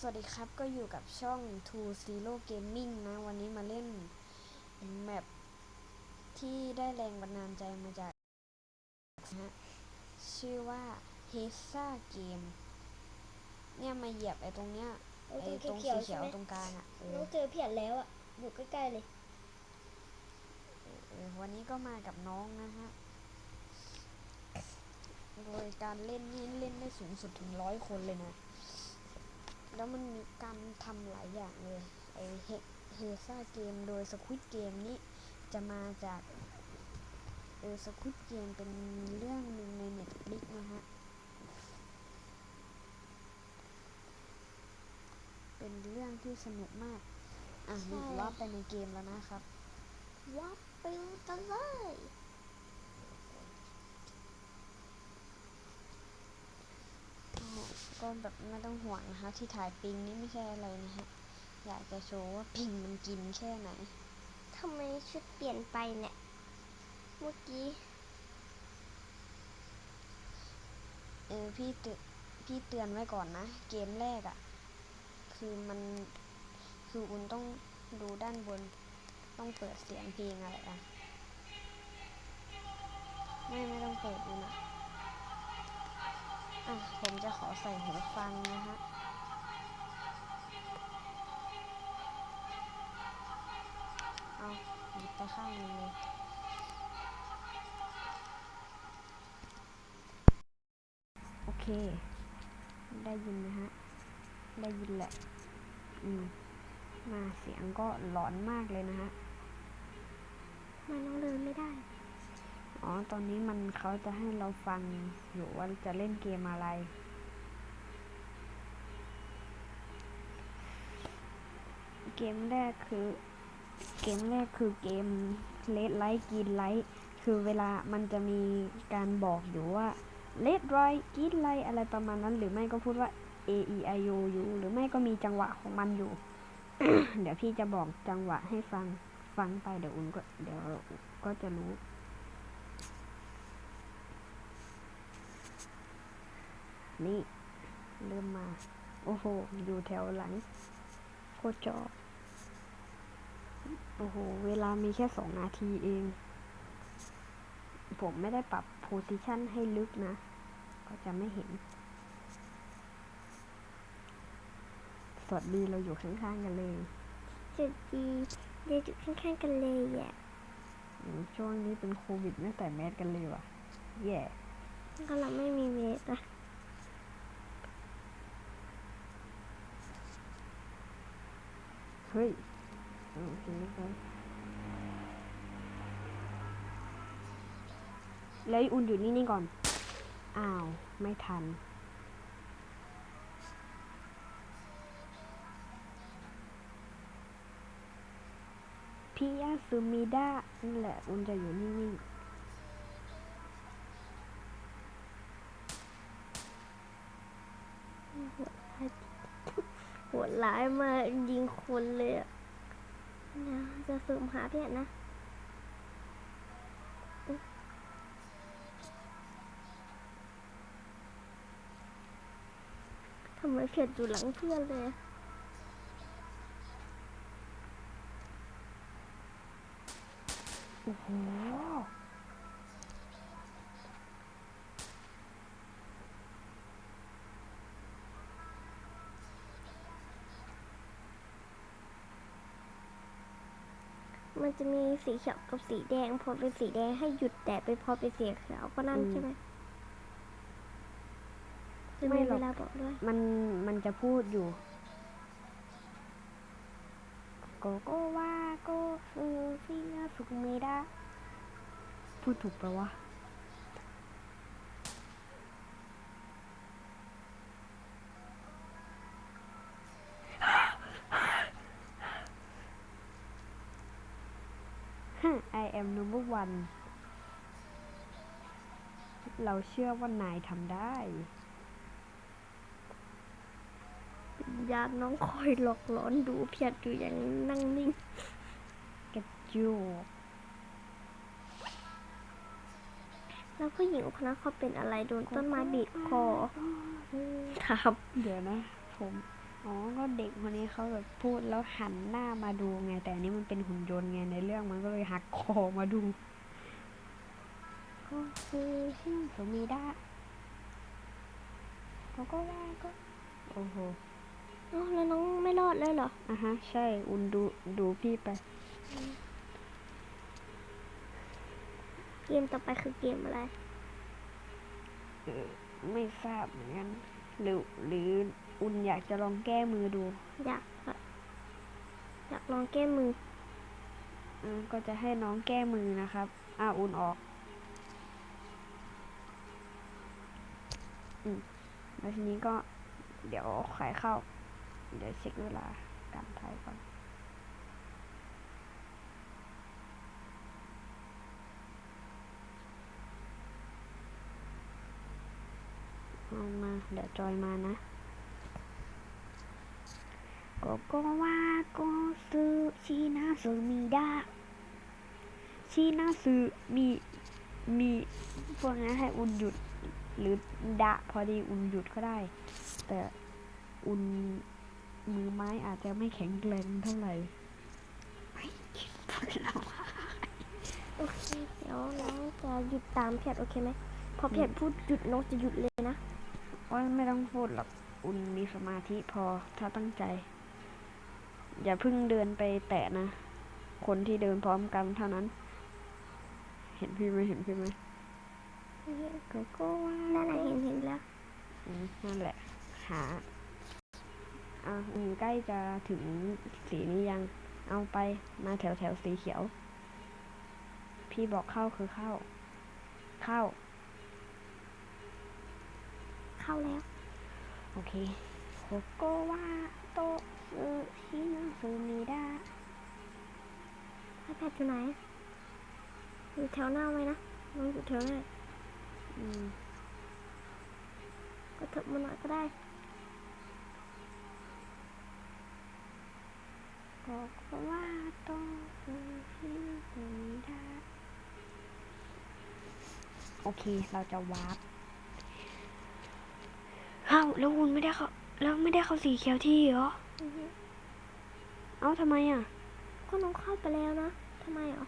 สวัสดีครับก็อยู่กับช่อง Two Zero Gaming นะ วันนี้มาเล่นแมปที่ได้แรงบันดาลใจมาจากนะฮะชื่อว่า h e s a Game เนี่ยมาเหยียบไอ้ตรงเนี้ยไอ้ไอ้ตตรรงงเขีสียวๆเขีใช่ยวไหมตรงกลางอะเอน้อองเจอเพียนแล้วอะอยู่ใกล้ๆเลยเออวันนี้ก็มากับน้องนะฮะโดยการเล่นนี่เล่นได้สูงสุดถึงร้อยคนเลยนะ แล้วมันมีการทำหลายอย่างเลยไอเฮเฮซ่าเกมโดยสควิตเกมนี้จะมาจากเออสควิตเกมเป็นเรื่องหนึ่งในเน็ตฟลิกนะฮะ เป็นเรื่องที่สนุกมาก อะใช่นี่ว่าไปในเกมแล้วนะครับวับไปกันเลย ก็ แบบไม่ต้องห่วงนะคะ ที่ถ่ายปิงนี่ไม่ใช่อะไรนะฮะ อยากจะโชว์ว่าปิงมันกินแค่ไหนทำไมชุดเปลี่ยนไปเนี่ย เมื่อกี้ เออพี่เตือนพี่เตือนไว้ก่อนนะ เกมแรกอะ่ะ คือมันคือคุณต้องดูด้านบน ต้องเปิดเสียงเพลงอะไรอะ่ะ ไม่ไม่ต้องเปิดดูนะ อะผมจะขอใส่หูฟังนะฮะเอาหยิบไปข้างนึงเลยโอเค ได้ยินไหมฮะ ได้ยินแหละ อืม มาเสียงก็หลอนมากเลยนะฮะ มันน้องเดินไม่ได้ อ๋อ ตอนนี้มันเขาจะให้เราฟังอยู่ว่าจะเล่นเกมอะไร เกมแรกคือ เกมแรกคือเกมเลดไลท์กินไลท์คือเวลามันจะมีการบอกอยู่ว่าเลดไรกินไลท์อะไรประมาณนั้น หรือไม่ก็พูดว่า A E I O U หรือไม่ก็มีจังหวะของมันอยู่ เดี๋ยวพี่จะบอกจังหวะให้ฟัง ฟังไปเดี๋ยวอุ่นก็เดี๋ยวก็จะรู้ นี่เริ่มมา โอ้โห อยู่แถวหลัง โคตรจอโอ้โห เวลามีแค่สองนาทีเอง ผมไม่ได้ปรับโพซิชันให้ลึกนะ ก็จะไม่เห็น สวัสดีเราอยู่ข้างๆกันเลยจุดดีเดี๋ยวจุดข้างๆกันเลยอะอืมช่วงนี้เป็นโควิดไม่ใส่แมสกันเลยว่ะ แย่ก็เราไม่มีเวทอะ เฮ้ยเอาโอเคเรียอยแล้วไอ้อุ่นอยู่นี่นี่ก่อน อ้าว ไม่ทัน พี่ยาซูมิดานั่นแหละอุ่นจะอยู่นิ่งโดร้ายมายิงคนเลยอะนะจะเสริมหาเพียนนะทำไมเพียนอยู่หลังเพื่อนเลยโอ้โห มันจะมีสีเขียวกับสีแดง พอเป็นสีแดงให้หยุดแต่ไปพอเป็นสีเขียวก็นั่นอืมใช่ไหมจะไม่มีหรเวอกลาบอกด้วย มันมันจะพูดอยู่โกโกวาโกซูฟิยาสุมิดาพูดถูกปะวะ I am number one เราเชื่อว่านายทำได้ ญาติน้องคอยหลอกหลอนดูเพียดอยู่อย่างนั่งนิ่งกระจูกแล้วผู้หญิงคนนั้นเขาเป็นอะไรโดนต้นไม้บีบคอครับ เดี๋ยวนะ ผม อ๋อ ก็เด็กคนนี้เขาแบบพูดแล้วหันหน้ามาดูไง แต่อันนี้มันเป็นหุ่นยนต์ไงในเรื่องมันก็เลยหักคอมาดูก็คือชื่อสมีดาเขาก็ว่าก็โอ้โหอ๋อแล้วน้องไม่รอดเลยเหรออะฮะ ใช่ อุนดูดูพี่ไป เกมต่อไปคือเกมอะไร ไม่ทราบเหมือนกันหรือหรือ อุ่นอยากจะลองแก้มือดู อยากอะอยากลองแก้มืออ่าก็จะให้น้องแก้มือนะครับ อ่าอุ่นออกอืมแล้วทีนี้ก็เดี๋ยวไขเข้า เดี๋ยวเช็คเวลาการถ่ายก่อนเอามา เดี๋ยวจอยมานะ โกโกวาโกซึชินาซึมิดาชินาซึมีมีพวกนั้นให้อุ่นหยุด หรือดะพอดีอุ่นหยุดก็ได้ แต่อุ่นมือไม้อาจจะไม่แข็งแรงเท่าไหร่ไม่คิดพูดแล้วอะโอเคเดี๋ยวน้องจะหยุดตามแพทย์โอเคไหมพอแพทย์พูดหยุดน้องจะหยุดเลยนะว่าไม่ต้องพูดหรอก อุ่นมีสมาธิพอถ้าตั้งใจ อย่าเพิ่งเดินไปแตะนะ คนที่เดินพร้อมกันเท่านั้น เห็นพี่ไหมเห็นพี่ไหมโกโก้ว่านั่นน่ะเห็นเห็นแล้วนั่นแหละ หาอะใกล้จะถึงสีนี้ยัง เอาไปมาแถวแถวสีเขียว พี่บอกเข้าคือเข้า เข้า เข้าแล้ว โอเคโกโกวาโต ซึชินาซึมิดาให้แพทย์อยู่ไหน อยู่แถวหน้าไว้นะน้องอยู่แถวหน้าอืมก็เถิบมาหน่อยก็ได้โกโกวาโตซึชินาซึมิดาโอเค เราจะวาร์ปเอ้าแล้วคุณไม่ได้เข้าแล้วไม่ได้เข้าสีเขียวที่เหรออือฮึ เอ้าทำไมอะ ก็น้องเข้าไปแล้วนะทำไมอะ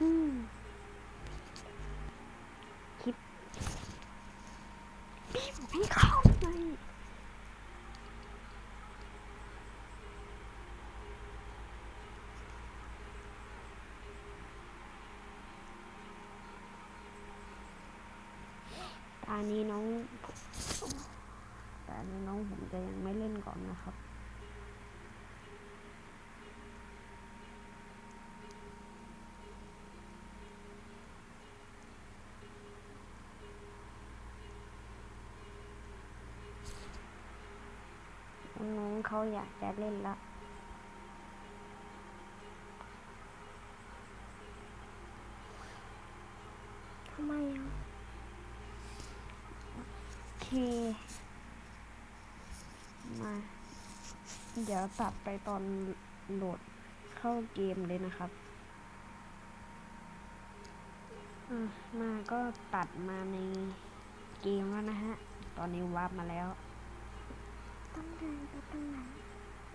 อืมคิดพี่บอกให้เข้าไง ตานี้น้องตานี้น้องผมจะยังไม่เล่นก่อนนะครับ น้องเขาอยากจะเล่นละทำไมอะ เค มา เดี๋ยวตัดไปตอนโหลดเข้าเกมเลยนะครับอะมาก็ตัดมาในเกมแล้วนะฮะ ตอนนี้วาร์ปมาแล้ว ต้องเดินไปตรงไหน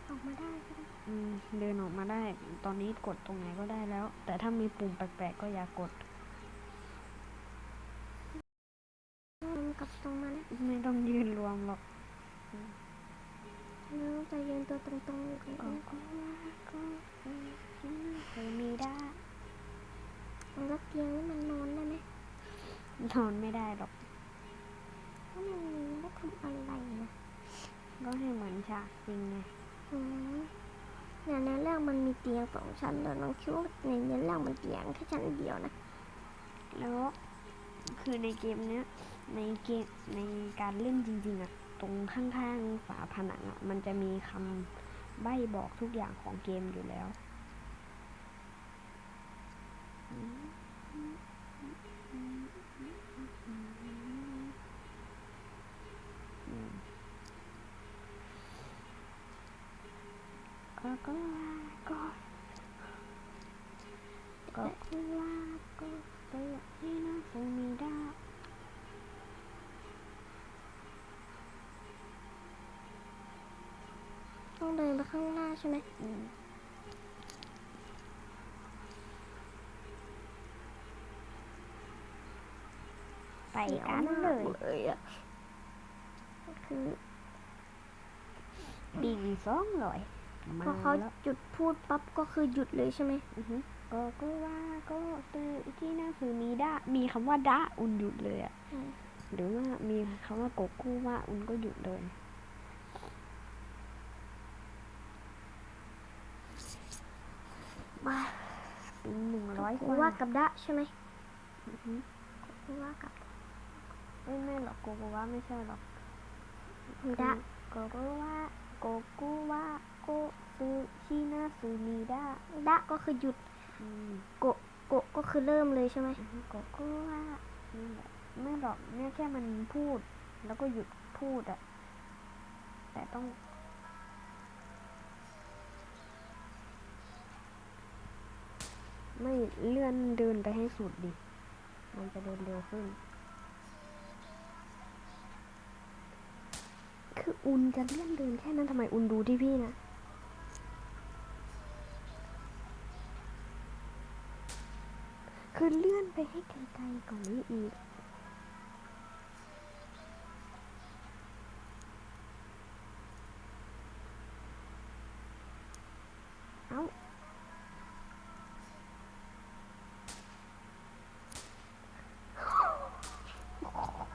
ออกมาได้ก็ได้อืม เดินออกมาได้ ตอนนี้กดตรงไหนก็ได้แล้ว แต่ถ้ามีปุ่มแปลกๆก็อย่ากด เดินกลับ ตรงมาแล้วไม่ต้องยืนรวมหรอกน้องจะยืนตัวตรงๆอยู่ตรงก็นี้ก็ว่าก็เออเคยมีได้แล้วเตียงนี่มันนอนได้ไหมนอนไม่ได้หรอกถ้ามันมีไม่ทำอะไรนะก็ให้เหมือนฉากจริงไงอืมเนี่ยในเรื่องมันมีเตียงสองชั้นเลยน้องคิดว่าในเนื้อเรื่องมันเตียงแค่ชั้นเดียวนะแล้วคือในเกมเนี้ย ในเกมในการเล่นจริงๆอะตรงข้างๆฝาผนังอะมันจะมีคำใบ้บอกทุกอย่างของเกมอยู่แล้วก็ก็ว่าก็ก็แต่ว่าก็ เตือนที่น่าฟูมีได้ต้องเดินไปข้างหน้าใช่ไหมอืมไปกันเลยเลยอะก็คือดีสองร้อยมาพอเขาแล้วจุดพูดปั๊บก็คือหยุดเลยใช่ไหมอือฮึก็ก็ว่าก็ตือที่น่าฟูมีได้มีคำว่าดะอุนหยุดเลยอะอืมหรือว่ามีคำว่าโกกู้ว่าอุนก็หยุดเลย บ้า ปีหนึ่ง ร้อยกกูว่า ว่ากับดะใช่ไหมอือฮึกูว่ากับเอ้ยไม่หรอกโกโกวาไม่ใช่หรอกดะโกโกวาโกกูวาโกซูชินาซูมีดะดะก็คือหยุดอืมโกะโกะก็คือเริ่มเลยใช่ไหมอือฮึโกกูวานั่นแหละไม่หรอกเนี่ยแค่มันพูด แล้วก็หยุดพูดอะแต่ต้อง ไม่เลื่อนเดินไปให้สุดดิ มันจะเดินเร็วขึ้น คืออุนจะเลื่อนเดินแค่นั้นทำไมอุนดูที่พี่นะคือเลื่อนไปให้ไกลๆกว่อนนี้อีก เอ้า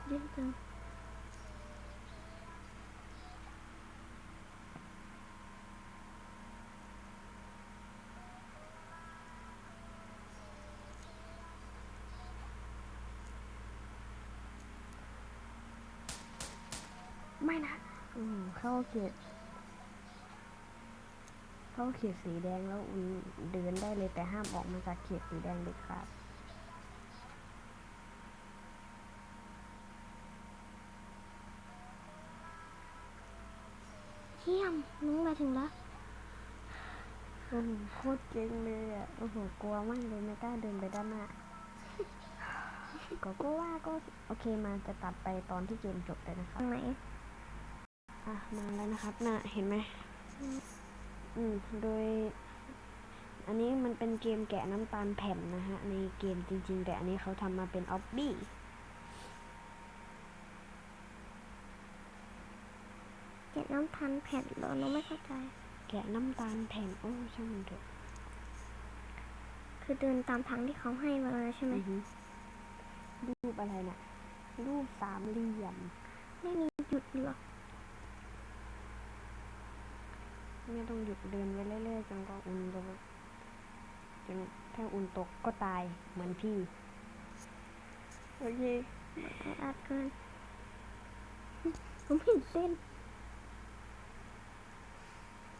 เยอะจัง ไม่นะ อืมเข้าเขตเข้าเขตสีแดงแล้วอุนเดินได้เลยแต่ห้ามออกมาจากเขตสีแดงเด็ดขาดเยี่ยมน้องมาถึงแล้วโอ้โหโคตรเก่งเลยอะโอ้โหกลัวมากเลยไม่กล้าเดินไปด้านหน้าก็ก็ว่าก็โอเคมาจะตัดไปตอนที่เกมจบเลยนะคตรับรงไหน อะมาแล้วนะครับน่ะเห็นไหมอืมโดย อันนี้มันเป็นเกมแกะน้ำตาลแผ่นนะฮะในเกมจริง ๆ แต่อันนี้เขาทำมาเป็นออบบี้เก็บน้ำพันแผ่นเหรอน้องไม่เข้าใจ แกะน้ำตาลแผ่นโอ้ช่างมันเถอะคือเดินตามทางที่เขาให้มาใช่ไหมอือฮึรูปอะไรน่ะรูปสามเหลี่ยม ไม่มีหยุดเหรอ ไม่ต้องหยุดเดินไปเรื่อยๆจนกว่าอุ่นจะจนถ้าอุ่นตกก็ตายเหมือนพี่ โอเคแออัดเกินผมเห็นเส้น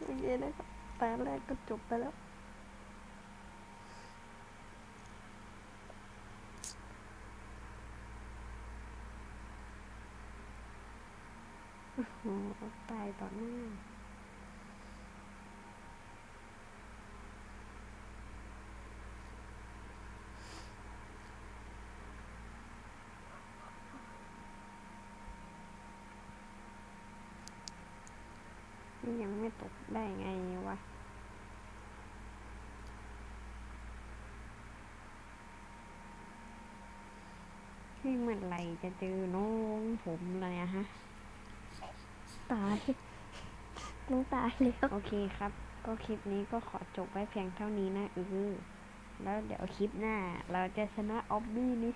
โอเคนะครับตาแรกก็จบไปแล้วโอ้โหตายต่อหน้า ยังไม่ตกได้ไงวะที่เมื่อไหร่จะเจอน้องผมเลยอะฮะ ตายน้องตายแล้วโอเคครับ ก็คลิปนี้ก็ขอจบไว้เพียงเท่านี้นะเออแล้วเดี๋ยวคลิปหน้า เราจะชนะออบบี้นี้